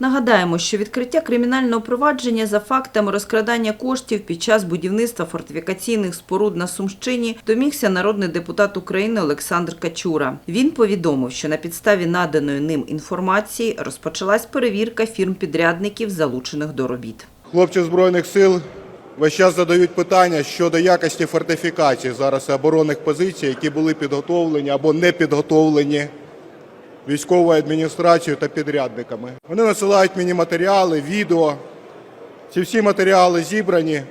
Нагадаємо, що відкриття кримінального провадження за фактами розкрадання коштів під час будівництва фортифікаційних споруд на Сумщині домігся народний депутат України Олександр Качура. Він повідомив, що на підставі наданої ним інформації розпочалась перевірка фірм-підрядників, залучених до робіт. Хлопці Збройних сил весь час задають питання щодо якості фортифікацій зараз оборонних позицій, які були підготовлені або не підготовлені військовою адміністрацією та підрядниками. Вони надсилають мені матеріали, відео. Ці всі матеріали зібрані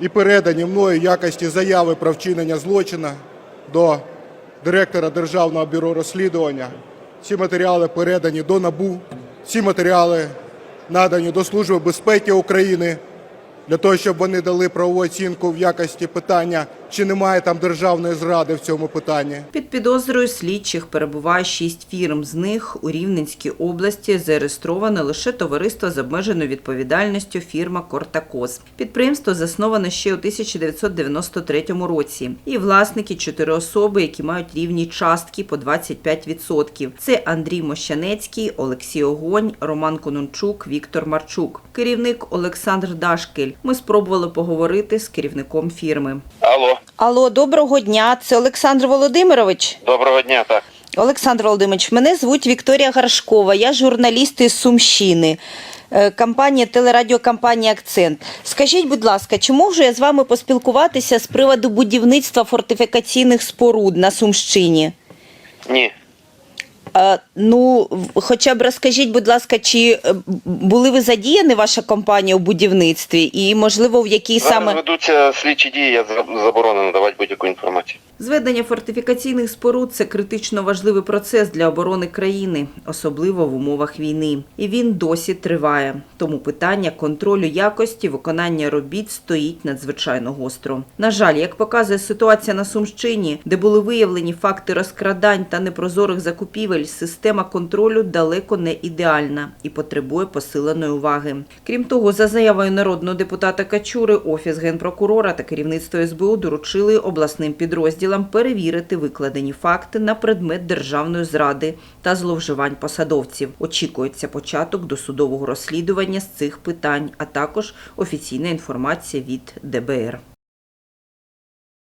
і передані мною в якості заяви про вчинення злочина до директора Державного бюро розслідування. Ці матеріали передані до НАБУ. Ці матеріали надані до Служби безпеки України для того, щоб вони дали правову оцінку в якості питання, чи немає там державної зради в цьому питанні. Під підозрою слідчих перебуває шість фірм. З них у Рівненській області зареєстроване лише товариство з обмеженою відповідальністю фірма Кортакос. Підприємство засноване ще у 1993 році. І власники чотири особи, які мають рівні частки по 25%. Це Андрій Мощанецький, Олексій Огонь, Роман Конончук, Віктор Марчук. Керівник Олександр Дашкель. Ми спробували поговорити з керівником фірми. Алло, Алло, доброго дня. Це Олександр Володимирович. доброго дня, так. Олександр Володимирович, мене звуть Вікторія Гаршкова. Я журналіст із Сумщини. е, Компанія телерадіокомпанія Акцент. Скажіть, будь ласка, чи можу я з вами поспілкуватися з приводу будівництва фортифікаційних споруд на Сумщині? Ні. Е, ну, хоча б розкажіть, будь ласка, чи е, були ви задіяні ваша компанія у будівництві, і можливо в якій Зараз саме ведуться слідчі дії, я за- заборонено надавати будь-яку інформацію. Зведення фортифікаційних споруд це критично важливий процес для оборони країни, особливо в умовах війни. І він досі триває. Тому питання контролю якості виконання робіт стоїть надзвичайно гостро. На жаль, як показує ситуація на Сумщині, де були виявлені факти розкрадань та непрозорих закупівель, система контролю далеко не ідеальна і потребує посиленої уваги. Крім того, за заявою народного депутата Качури, офіс генпрокурора та керівництво СБУ доручили обласним підрозділам перевірити викладені факти на предмет державної зради та зловживань посадовців. Очікується початок досудового розслідування з цих питань, а також офіційна інформація від ДБР.